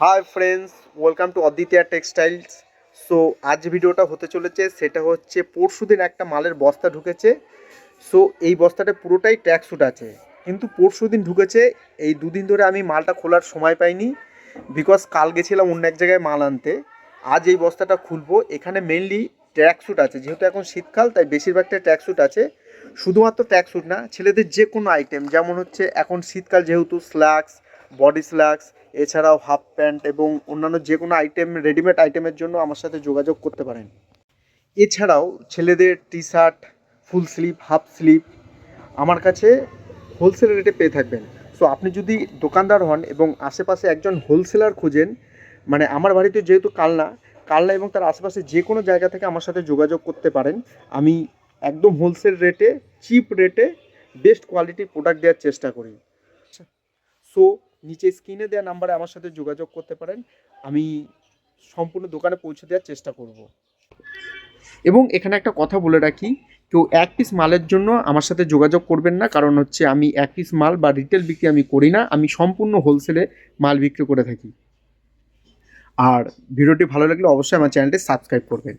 High friends welcome to অদ্বিতীয়া textiles so আজ ভিডিওটা হতে চলেছে, সেটা হচ্ছে পরশুদিন একটা মালের বস্তা ঢুকেছে। সো এই বস্তাটা পুরোটাই ট্যাক্স স্যুট আছে। কিন্তু পরশুদিন ঢুকেছে, এই দুদিন ধরে আমি মালটা খোলার সময় পাইনি। বিকজ কাল গেছিলাম অন্য এক জায়গায় মাল আনতে। আজ এই বস্তাটা খুলবো, এখানে মেনলি ট্র্যাক স্যুট আছে। যেহেতু এখন শীতকাল, তাই বেশিরভাগটা ট্র্যাক স্যুট আছে। শুধুমাত্র ট্র্যাক স্যুট না, ছেলেদের যে কোনো আইটেম যেমন হচ্ছে এখন শীতকাল যেহেতু স্ল্যাক্স বডি স্ল্যাক্স এছাড়াও হাফ প্যান্ট এবং অন্যান্য যে কোনো আইটেম রেডিমেড আইটেমের জন্য আমার সাথে যোগাযোগ করতে পারেন। এছাড়াও ছেলেদের T shirt full sleeve half sleeve আমার কাছে হোলসেল রেটে পেয়ে থাকবেন। সো আপনি যদি দোকানদার হন এবং আশেপাশে একজন হোলসেলার খুঁজেন মানে আমার বাড়িতে যেহেতু কালনা কালনা এবং তার আশেপাশে যে কোনো জায়গা থেকে আমার সাথে যোগাযোগ করতে পারেন। আমি একদম হোলসেল রেটে চিপ রেটে বেস্ট কোয়ালিটির প্রোডাক্ট দেওয়ার চেষ্টা করি। সো নিচে স্ক্রিনে দেওয়া নাম্বারে আমার সাথে যোগাযোগ করতে পারেন। আমি সম্পূর্ণ দোকানে পৌঁছে দেওয়ার চেষ্টা করব। এবং এখানে একটা কথা বলে রাখি, কেউ এক পিস মালের জন্য আমার সাথে যোগাযোগ করবেন না, কারণ হচ্ছে আমি এক পিস মাল বা রিটেল বিক্রি আমি করি না, আমি সম্পূর্ণ হোলসেলে মাল বিক্রি করে থাকি। আর ভিডিওটি ভালো লাগলে অবশ্যই আমার চ্যানেলটি সাবস্ক্রাইব করবেন।